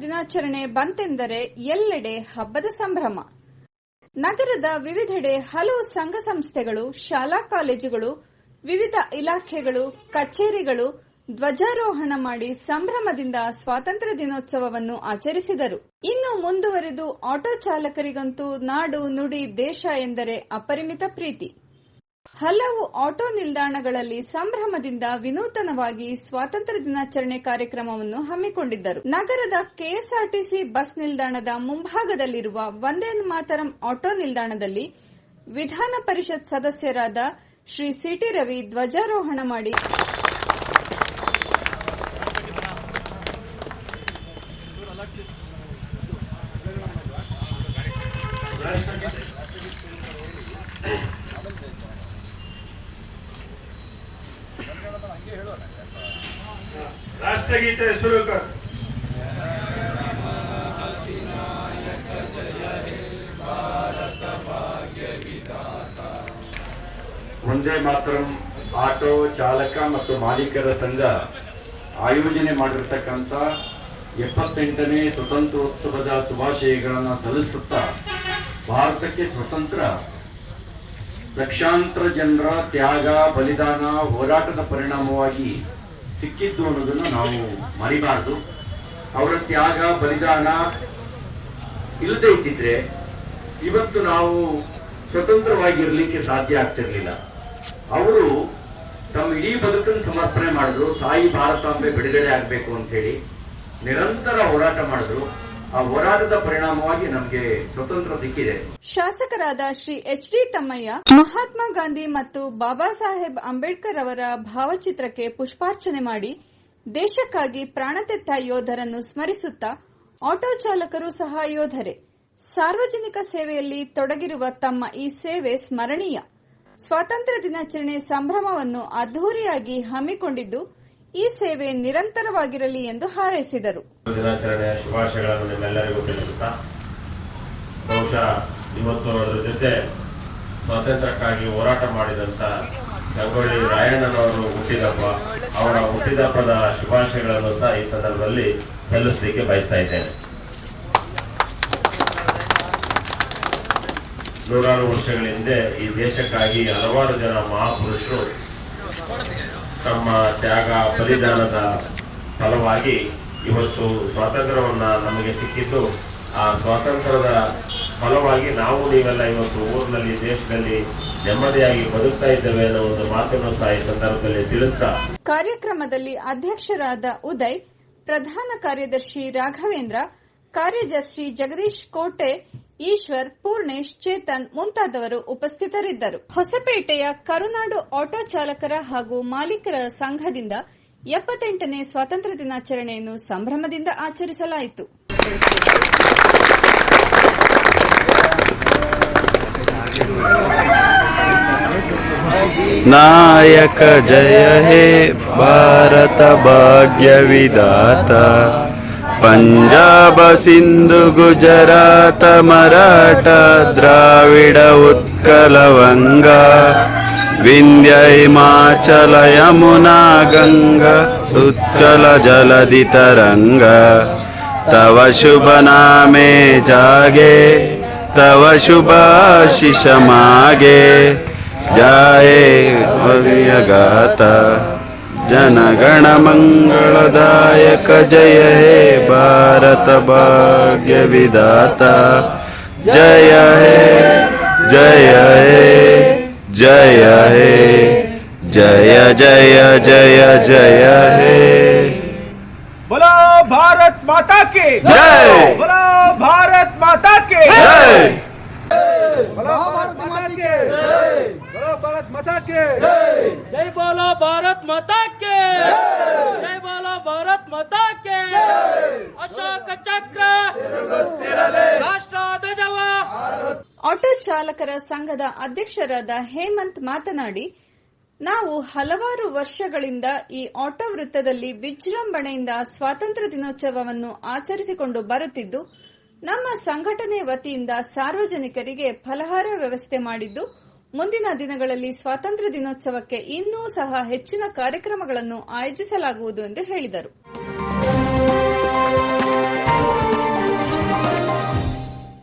ದಿನಾಚರಣೆ ಬಂತೆಂದರೆ ಎಲ್ಲೆಡೆ ಹಬ್ಬದ ಸಂಭ್ರಮ. ನಗರದ ವಿವಿಧೆಡೆ ಹಲವು ಸಂಘ ಸಂಸ್ಥೆಗಳು, ಶಾಲಾ ಕಾಲೇಜುಗಳು, ವಿವಿಧ ಇಲಾಖೆಗಳು, ಕಚೇರಿಗಳು ಧ್ವಜಾರೋಹಣ ಮಾಡಿ ಸಂಭ್ರಮದಿಂದ ಸ್ವಾತಂತ್ರ್ಯ ದಿನೋತ್ಸವವನ್ನು ಆಚರಿಸಿದರು. ಇನ್ನು ಮುಂದುವರೆದು ಆಟೋ ಚಾಲಕರಿಗಂತೂ ನಾಡು ನುಡಿ ದೇಶ ಎಂದರೆ ಅಪರಿಮಿತ ಪ್ರೀತಿ. ಹಲವು ಆಟೋ ನಿಲ್ದಾಣಗಳಲ್ಲಿ ಸಂಭ್ರಮದಿಂದ ವಿನೂತನವಾಗಿ ಸ್ವಾತಂತ್ರ್ಯ ದಿನಾಚರಣೆ ಕಾರ್ಯಕ್ರಮವನ್ನು ಹಮ್ಮಿಕೊಂಡಿದ್ದರು. ನಗರದ ಕೆಎಸ್ಆರ್ಟಿಸಿ ಬಸ್ ನಿಲ್ದಾಣದ ಮುಂಭಾಗದಲ್ಲಿರುವ ವಂದೇ ಮಾತರಂ ಆಟೋ ನಿಲ್ದಾಣದಲ್ಲಿ ವಿಧಾನ ಪರಿಷತ್ ಸದಸ್ಯರಾದ ಶ್ರೀ ಸಿಟಿ ರವಿ ಧ್ವಜಾರೋಹಣ ಮಾಡಿ ರಾಷ್ಟ್ರಗೀತೆ ಶುರು ಒಂದೇ ಮಾತರಂ ಆಟೋ ಚಾಲಕ ಮತ್ತು ಮಾಲೀಕರ ಸಂಘ ಆಯೋಜನೆ ಮಾಡಿರ್ತಕ್ಕಂಥ ಎಪ್ಪತ್ತೆಂಟನೇ ಸ್ವತಂತ್ರೋತ್ಸವದ ಶುಭಾಶಯಗಳನ್ನು ಸಲ್ಲಿಸುತ್ತಾ ಭಾರತಕ್ಕೆ ಸ್ವತಂತ್ರ ಲಕ್ಷಾಂತರ ಜನರ ತ್ಯಾಗ, ಬಲಿದಾನ, ಹೋರಾಟದ ಪರಿಣಾಮವಾಗಿ ಸಿಕ್ಕಿದ್ದು ಅನ್ನೋದನ್ನು ನಾವು ಮರಿಬಾರದು. ಅವರ ತ್ಯಾಗ, ಬಲಿದಾನ ಇಲ್ಲದೆ ಇದ್ದಿದ್ರೆ ಇವತ್ತು ನಾವು ಸ್ವತಂತ್ರವಾಗಿರ್ಲಿಕ್ಕೆ ಸಾಧ್ಯ ಆಗ್ತಿರ್ಲಿಲ್ಲ. ಅವರು ತಮ್ಮ ಇಡೀ ಬದುಕನ್ನು ಸಮರ್ಪಣೆ ಮಾಡಿದ್ರು. ತಾಯಿ ಭಾರತಾಂಬೆ ಬಿಡುಗಡೆ ಆಗಬೇಕು ಅಂತ ಹೇಳಿ ನಿರಂತರ ಹೋರಾಟ ಮಾಡಿದ್ರು. ಪರಿಣಾಮವಾಗಿ ನಮಗೆ ಸ್ವತಂತ್ರ ಸಿಕ್ಕಿದೆ. ಶಾಸಕರಾದ ಶ್ರೀ ಎಚ್ ಡಿ ತಮ್ಮಯ್ಯ, ಮಹಾತ್ಮ ಗಾಂಧಿ ಮತ್ತು ಬಾಬಾ ಸಾಹೇಬ್ ಅಂಬೇಡ್ಕರ್ ಅವರ ಭಾವಚಿತ್ರಕ್ಕೆ ಪುಷ್ಪಾರ್ಚನೆ ಮಾಡಿ ದೇಶಕ್ಕಾಗಿ ಪ್ರಾಣತೆತ್ತ ಯೋಧರನ್ನು ಸ್ಮರಿಸುತ್ತಾ ಆಟೋ ಚಾಲಕರು ಸಹ ಯೋಧರೇ. ಸಾರ್ವಜನಿಕ ಸೇವೆಯಲ್ಲಿ ತೊಡಗಿರುವ ತಮ್ಮ ಈ ಸೇವೆ ಸ್ಮರಣೀಯ. ಸ್ವಾತಂತ್ರ್ಯ ದಿನಾಚರಣೆ ಸಂಭ್ರಮವನ್ನು ಅದ್ದೂರಿಯಾಗಿ ಹಮ್ಮಿಕೊಂಡಿದ್ದು ಈ ಸೇವೆ ನಿರಂತರವಾಗಿರಲಿ ಎಂದು ಹಾರೈಸಿದರು. ದಿನಾಚರಣೆಯ ಶುಭಾಶಯಗಳನ್ನು ನಿಮ್ಮೆಲ್ಲರಿಗೂ ತಿಳಿಸುತ್ತಾ, ಬಹುಶಃ ಇವತ್ತು ಅದರ ಜೊತೆ ಸ್ವಾತಂತ್ರ್ಯಕ್ಕಾಗಿ ಹೋರಾಟ ಮಾಡಿದಂತ ಸಂಗೊಳ್ಳಿ ರಾಯಣ್ಣನವರು ಹುಟ್ಟಿದಪ್ಪ, ಅವರ ಹುಟ್ಟಿದಪ್ಪದ ಶುಭಾಶಯಗಳನ್ನು ಸಹ ಈ ಸಂದರ್ಭದಲ್ಲಿ ಸಲ್ಲಿಸಲಿಕ್ಕೆ ಬಯಸ್ತಾ ಇದ್ದೇನೆ. ನೂರಾರು ವರ್ಷಗಳ ಹಿಂದೆ ಈ ದೇಶಕ್ಕಾಗಿ ಹಲವಾರು ಜನ ಮಹಾಪುರುಷರು ತಮ್ಮ ತ್ಯಾಗ ಬಲಿದಾನದ ಫಲವಾಗಿ ಇವತ್ತು ಸ್ವಾತಂತ್ರ್ಯವನ್ನ ನಮಗೆ ಸಿಕ್ಕಿದ್ದು, ಆ ಸ್ವಾತಂತ್ರ್ಯದ ಫಲವಾಗಿ ನಾವು ನೀವೆಲ್ಲ ಇವತ್ತು ಊರಿನಲ್ಲಿ, ದೇಶದಲ್ಲಿ ನೆಮ್ಮದಿಯಾಗಿ ಬದುಕ್ತಾ ಇದ್ದೇವೆ ಅನ್ನೋ ಒಂದು ಮಾತನ್ನು ಸಹ ಈ ಸಂದರ್ಭದಲ್ಲಿ ತಿಳಿಸ್ತಾ ಕಾರ್ಯಕ್ರಮದಲ್ಲಿ ಅಧ್ಯಕ್ಷರಾದ ಉದಯ್, ಪ್ರಧಾನ ಕಾರ್ಯದರ್ಶಿ ರಾಘವೇಂದ್ರ, ಕಾರ್ಯದರ್ಶಿ ಜಗದೀಶ್ ಕೋಟೆ ಈಶ್ವರ್, ಪೂರ್ಣೇಶ್, ಚೇತನ್ ಮುಂತಾದವರು ಉಪಸ್ಥಿತರಿದ್ದರು. ಹೊಸಪೇಟೆಯ ಕರುನಾಡು ಆಟೋ ಚಾಲಕರ ಹಾಗೂ ಮಾಲೀಕರ ಸಂಘದಿಂದ ಎಪ್ಪತ್ತೆಂಟನೇ ಸ್ವಾತಂತ್ರ್ಯ ದಿನಾಚರಣೆಯನ್ನು ಸಂಭ್ರಮದಿಂದ ಆಚರಿಸಲಾಯಿತು. ನಾಯಕ ಜಯ ಹೇ ಭಾರತ ಭಾಗ್ಯ ವಿಧಾತ. ಪಂಜಾಬ ಸಿಂಧು ಗುಜರಾತ ಮರಾಠ ದ್ರಾವಿಡ ಉತ್ಕಲವಂಗ ವಿಂಧ್ಯ ಹಿಮಾಚಲ ಯಮುನಾ ಗಂಗಾ, ಉತ್ಕಲ ಜಲಧಿ ತರಂಗ. ತವ ಶುಭ ನಾಮೆ ಜಾಗೆ, ತವ ಶುಭಾಶಿಷ ಮಾಗೆ. ಜಾಯೇ ಭವ್ಯ ಗಾತ. जनगण मङ्गलदायक जय हे भारत भाग्य विधाता जय हे जय हे जय हे जय जय जय जय हे। बोलो भारत माता के। जय। बोलो भारत माता के। जय। भारत माता के जय बोलो भारत माता के अशोक चक्र राष्ट्र ಧ್ವಜವ ಆಟೋ ಚಾಲಕರ ಸಂಘದ ಅಧ್ಯಕ್ಷರಾದ ಹೇಮಂತ್ ಮಾತನಾಡಿ ನಾವು ಹಲವಾರು ವರ್ಷಗಳಿಂದ ಈ ಆಟೋ ವೃತ್ತದಲ್ಲಿ ವಿಜೃಂಭಣೆಯಿಂದ ಸ್ವಾತಂತ್ರ್ಯ ದಿನೋತ್ಸವವನ್ನು ಆಚರಿಸಿಕೊಂಡು ಬರುತ್ತಿದ್ದು ನಮ್ಮ ಸಂಘಟನೆ ವತಿಯಿಂದ ಸಾರ್ವಜನಿಕರಿಗೆ ಫಲಹಾರ ವ್ಯವಸ್ಥೆ ಮಾಡಿದ್ದು ಮುಂದಿನ ದಿನಗಳಲ್ಲಿ ಸ್ವಾತಂತ್ರ್ಯ ದಿನೋತ್ಸವಕ್ಕೆ ಇನ್ನೂ ಸಹ ಹೆಚ್ಚಿನ ಕಾರ್ಯಕ್ರಮಗಳನ್ನು ಆಯೋಜಿಸಲಾಗುವುದು ಎಂದು ಹೇಳಿದರು.